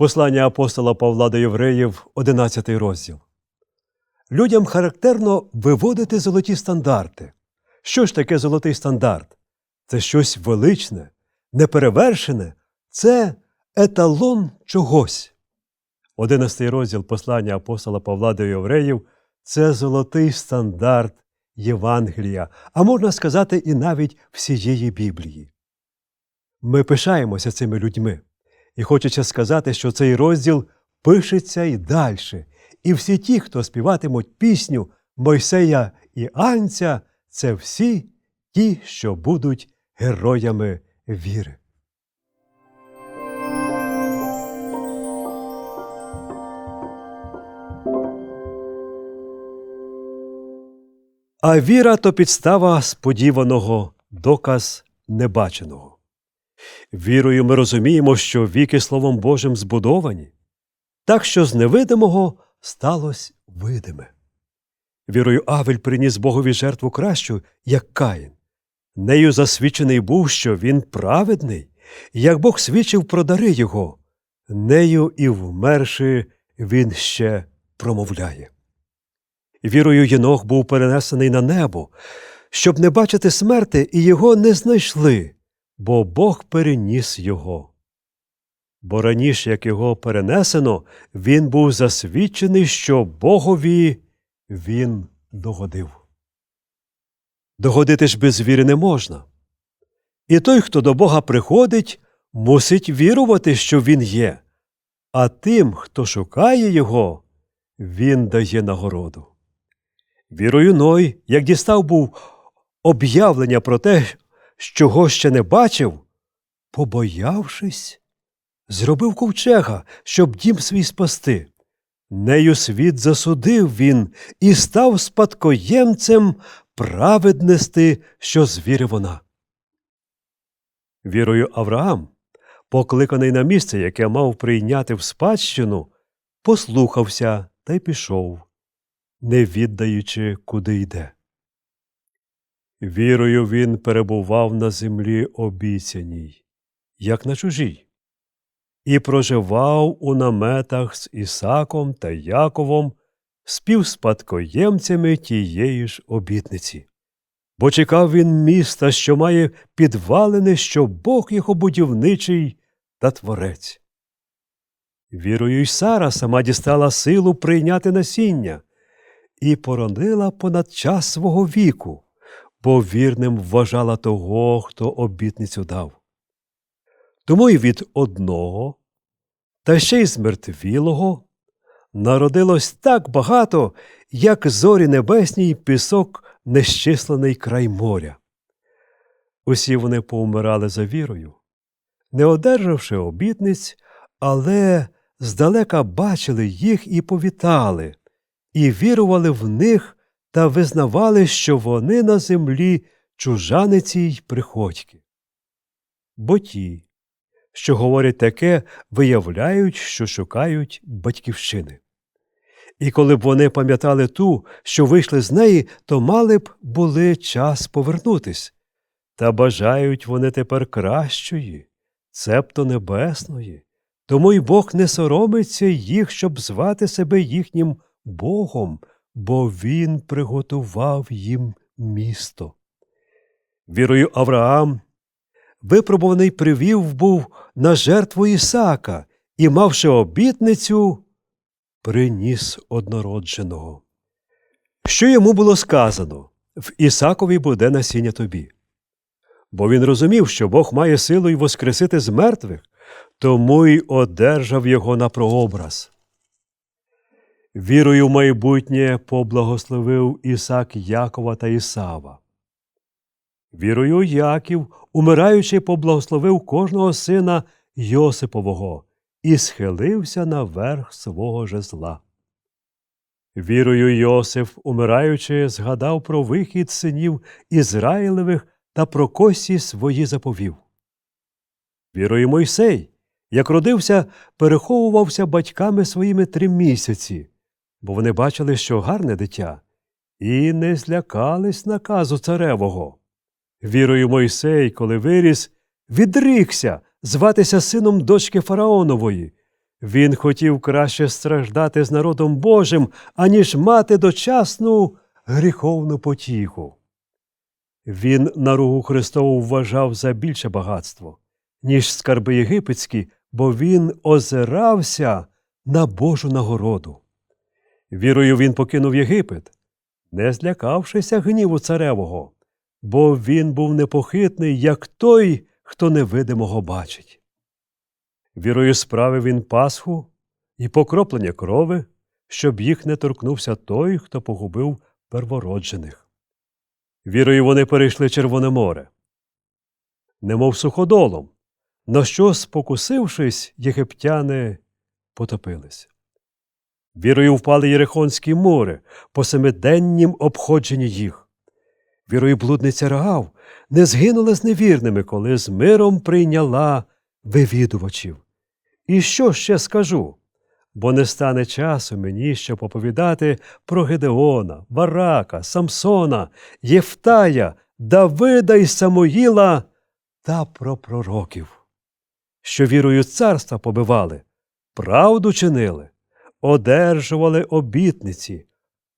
Послання апостола Павла до Євреїв, 11 розділ. Людям характерно виводити золоті стандарти. Що ж таке золотий стандарт? Це щось величне, неперевершене, це еталон чогось. 11 розділ послання апостола Павла до Євреїв це золотий стандарт Євангелія, а можна сказати, і навіть всієї Біблії. Ми пишаємося цими людьми, і хочеться сказати, що цей розділ пишеться і далі. І всі ті, хто співатимуть пісню Мойсея і Анця, це всі ті, що будуть героями віри. А віра то підстава сподіваного, доказ небаченого. Вірою ми розуміємо, що віки Словом Божим збудовані, так що з невидимого сталося видиме. Вірою Авель приніс Богові жертву кращу, як Каїн. Нею засвідчений був, що він праведний, як Бог свідчив про дари його, нею і вмерши він ще промовляє. Вірою Єнох був перенесений на небо, щоб не бачити смерти, і його не знайшли, бо Бог переніс його. Бо раніше, як його перенесено, він був засвідчений, що Богові він догодив. Догодити ж без віри не можна. І той, хто до Бога приходить, мусить вірувати, що він є, а тим, хто шукає його, він дає нагороду. Вірою Ной, як дістав був об'явлення про те, чого ще не бачив, побоявшись, зробив ковчега, щоб дім свій спасти. Нею світ засудив він і став спадкоємцем праведності, що звіри вона. Вірою Авраам, покликаний на місце, яке мав прийняти в спадщину, послухався та й пішов, не віддаючи, куди йде. Вірою він перебував на землі обіцяній, як на чужій, і проживав у наметах з Ісаком та Яковом, співспадкоємцями тієї ж обітниці. Бо чекав він міста, що має підвалини, що Бог його будівничий та творець. Вірою й Сара сама дістала силу прийняти насіння і поронила понад час свого віку, бо вірним вважала того, хто обітницю дав. Тому й від одного, та ще й з мертвілого, народилось так багато, як зорі небесні й пісок нещислений край моря. Усі вони поумирали за вірою, не одержавши обітниць, але здалека бачили їх і повітали, і вірували в них та визнавали, що вони на землі чужаниці й приходьки. Бо ті, що говорять таке, виявляють, що шукають батьківщини. І коли б вони пам'ятали ту, що вийшли з неї, то мали б були час повернутись. Та бажають вони тепер кращої, цебто небесної, тому й Бог не соромиться їх, щоб звати себе їхнім Богом, бо Він приготував їм місто. Вірою Авраам, випробуваний привів був на жертву Ісака і, мавши обітницю, приніс однородженого. Що йому було сказано в Ісакові буде насіння тобі. Бо він розумів, що Бог має силу й воскресити з мертвих, тому й одержав його на прообраз. Вірою в майбутнє поблагословив Ісак Якова та Ісава. Вірою Яків, умираючи, поблагословив кожного сина Йосипового і схилився на верх свого жезла. Вірою Йосиф, умираючи, згадав про вихід синів Ізраїлевих та про кості свої заповів. Вірою Мойсей, як родився, переховувався батьками своїми три місяці, бо вони бачили, що гарне дитя, і не злякались наказу царевого. Вірою Мойсей, коли виріс, відрікся зватися сином дочки Фараонової, Він хотів краще страждати з народом Божим, аніж мати дочасну гріховну потіху. Він наругу Христову вважав за більше багатство, ніж скарби єгипетські, бо він озирався на Божу нагороду. Вірою він покинув Єгипет, не злякавшися гніву царевого, бо він був непохитний, як той, хто невидимого бачить. Вірою справив він Пасху і покроплення крови, щоб їх не торкнувся той, хто погубив первороджених. Вірою вони перейшли Червоне море, немов суходолом, на що, спокусившись, єгиптяни потопились. Вірою впали Єрихонські мури по семиденнім обходженні їх. Вірою блудниця Рагав не згинула з невірними, коли з миром прийняла вивідувачів. І що ще скажу? Бо не стане часу мені, щоб оповідати про Гедеона, Варака, Самсона, Єфтая, Давида і Самоїла та про пророків, що вірою царства побивали, правду чинили, одержували обітниці,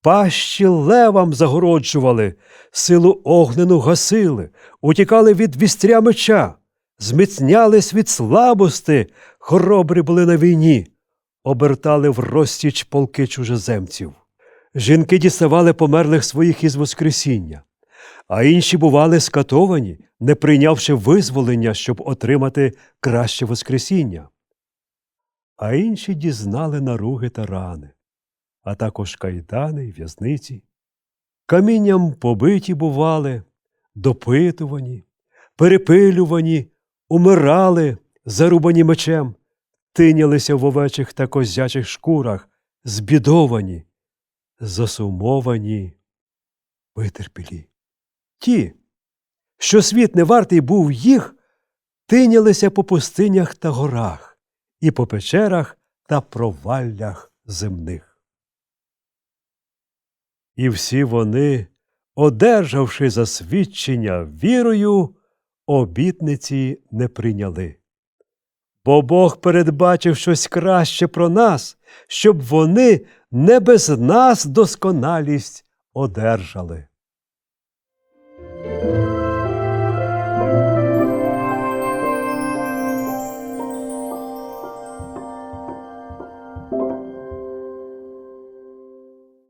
пащі левам загороджували, силу огнену гасили, утікали від вістря меча, зміцнялись від слабости, хоробрі були на війні, обертали в розтіч полки чужеземців. Жінки діставали померлих своїх із Воскресіння, а інші бували скатовані, не прийнявши визволення, щоб отримати краще Воскресіння. А інші дізнали наруги та рани, а також кайдани й в'язниці. Камінням побиті бували, допитувані, перепилювані, умирали, зарубані мечем, тинялися в овечих та козячих шкурах, збідовані, засумовані, витерпілі. Ті, що світ не вартий був їх, тинялися по пустинях та горах, і по печерах та проваллях земних. І всі вони, одержавши засвідчення вірою, обітниці не прийняли. Бо Бог передбачив щось краще про нас, щоб вони не без нас досконалість одержали.